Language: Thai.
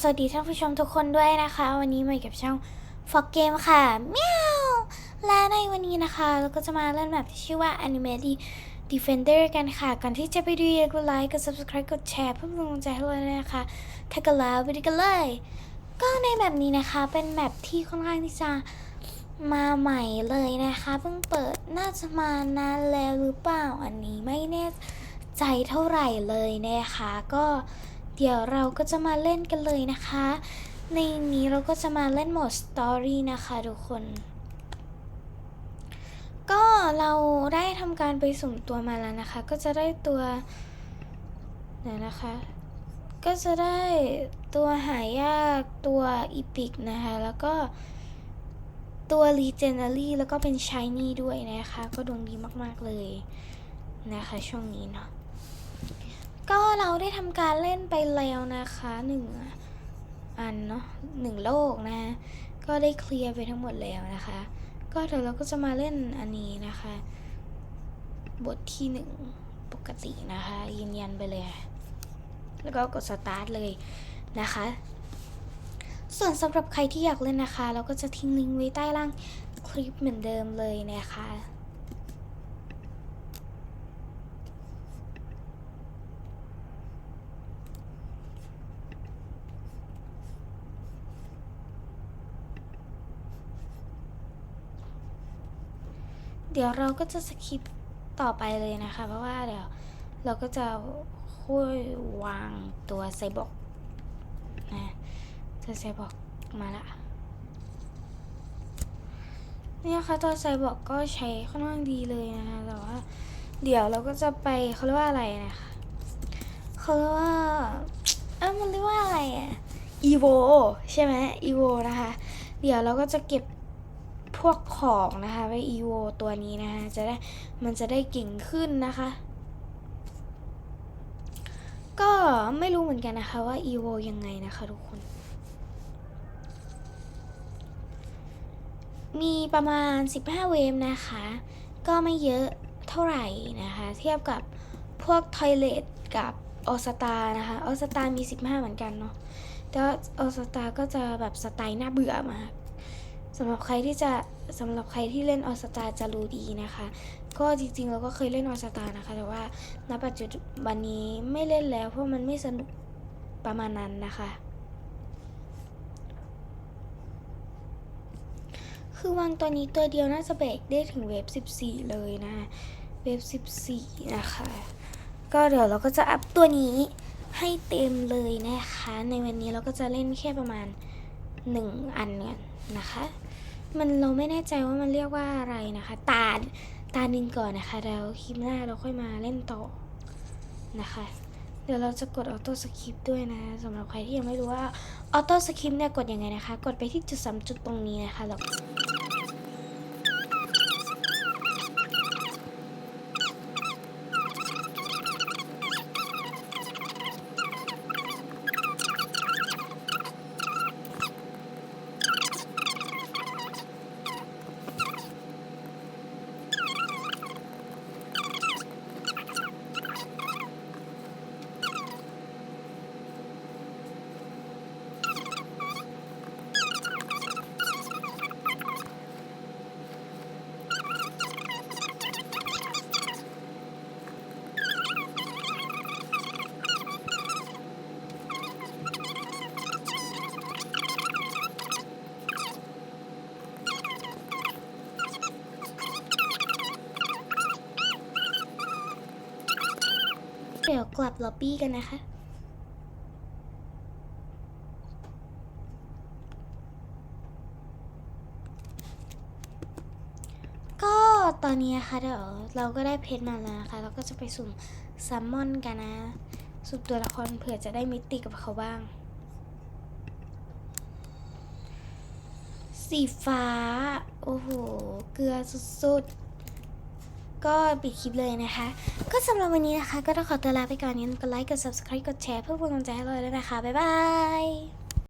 สวัสดีท่านผู้ชมทุกคนด้วยนะคะ วันนี้มาอยู่กับช่องฟอกเกมค่ะเมียวและในวันนี้นะคะ เราก็จะมาเล่นแบบที่ชื่อว่า Anime Defender กันค่ะ ก่อนที่จะไปดูอย่าลืมกดไลค์กด subscribe กดแชร์เพื่อเป็นกำลังใจให้เราด้วยนะคะ ถ้ากันแล้วไปดูกันเลย ก็ในแบบนี้นะคะเป็นแบบที่ค่อนข้างที่จะมาใหม่เลยนะคะเพิ่งเปิดน่าจะมานานแล้วหรือเปล่าอันนี้ไม่แน่ใจเท่าไหร่เลยนะคะก็ เดี๋ยวเราก็จะมาเล่นกันเลยนะคะ ในนี้เราก็จะมาเล่นโหมดสตอรี่นะคะทุกคน ก็เราได้ทำการไปสุ่มตัวมาแล้วนะคะ ก็จะได้ตัวเดี๋ยนะคะ ก็จะได้ตัวหายากตัวอีพิกนะคะ แล้วก็ตัว Legendary แล้วก็เป็น Shiny ด้วยนะคะ ก็ดวงดีมากๆเลยนะคะ ช่วงนี้เนาะ ก็เราได้ทำการเล่นไปแล้วนะคะหนึ่งอันเนาะหนึ่งโลกนะ ก็ได้เคลียร์ไปทั้งหมดแล้วนะคะ ก็เดี๋ยวเราก็จะมาเล่นอันนี้นะคะ บทที่หนึ่งปกตินะคะยืนยันไปเลย แล้วก็กดสตาร์ทเลยนะคะ ส่วนสำหรับใครที่อยากเล่นนะคะ เราก็จะทิ้งลิงก์ไว้ใต้ล่างคลิปเหมือนเดิมเลยนะคะ เดี๋ยวเราก็จะสคิปต่อไปเลยนะคะ เพราะว่าเดี๋ยวเราก็จะค่อยวางตัวไซบอร์กนะตัวไซบอร์กมาละเนี่ยค่ะตัวไซบอร์กก็ใช้ค่อนข้างดีเลยนะคะแต่ว่าเดี๋ยวเราก็จะไปเขาเรียกว่าอะไรนะคะเขาเรียกว่าเอ้ามันเรียกว่าอะไรอะอีโวใช่ไหมอีโวนะคะ เดี๋ยวเราก็จะเก็บ พวกของนะคะไว้ EVO ตัวนี้นะคะจะได้มันจะได้เก่งขึ้นนะคะ ก็ไม่รู้เหมือนกันนะคะว่า EVO ยังไงนะคะทุกคน มีประมาณ 15 เวฟนะคะ ก็ไม่เยอะเท่าไหร่นะคะ เทียบกับพวกทอยเลตกับออสตานะคะออสตามี 15 เหมือนกันเนาะแต่ออสตาก็จะแบบสไตล์น่าเบื่อมาก สำหรับใครที่จะสำหรับใครที่เล่นออสตาจะรู้ดีนะคะ ก็จริงๆเราก็เคยเล่นออสตานะคะ แต่ว่าณปัจจุบันนี้ไม่เล่นแล้วเพราะมันไม่สนุกประมาณนั้นนะคะ คือวางตัวนี้ตัวเดียวน่าจะเบรกได้ถึงเวฟ14 เลยนะเวฟ14 นะคะ ก็เดี๋ยวเราก็จะอัพตัวนี้ให้เต็มเลยนะคะ ในวันนี้เราก็จะเล่นแค่ประมาณ 1 อันเนี่ย นะคะ มันเราไม่แน่ใจว่ามันเรียกว่าอะไรนะคะ ตาตาหนึ่งก่อนนะคะ แล้วคลิปหน้าเราค่อยมาเล่นต่อนะคะ เดี๋ยวเราจะกดออโต้สคริปด้วยนะสำหรับใครที่ยังไม่รู้ว่าออโต้สคริปเนี่ยกดยังไงนะคะ กดไปที่จุดสามจุดตรงนี้นะคะแล้ว เดี๋ยวกลับล็อบบี้กันนะคะก็ตอนนี้นะคะเดี๋ยวเราก็ได้เพชรมาแล้วนะคะ เราก็จะไปสุ่มแซลมอนกันนะ สุ่มตัวละครเผื่อจะได้มิติกับเขาบ้าง สีฟ้า โอ้โห เกลือสุดๆ ก็ปิดคลิปเลยนะคะ ก็สำหรับวันนี้นะคะ ก็ต้องขอตัวลาไปก่อนอย่าลืมกดไลค์ กด subscribe กดแชร์เพื่อเป็นกำลังใจให้เราด้วยนะคะ บ๊ายบาย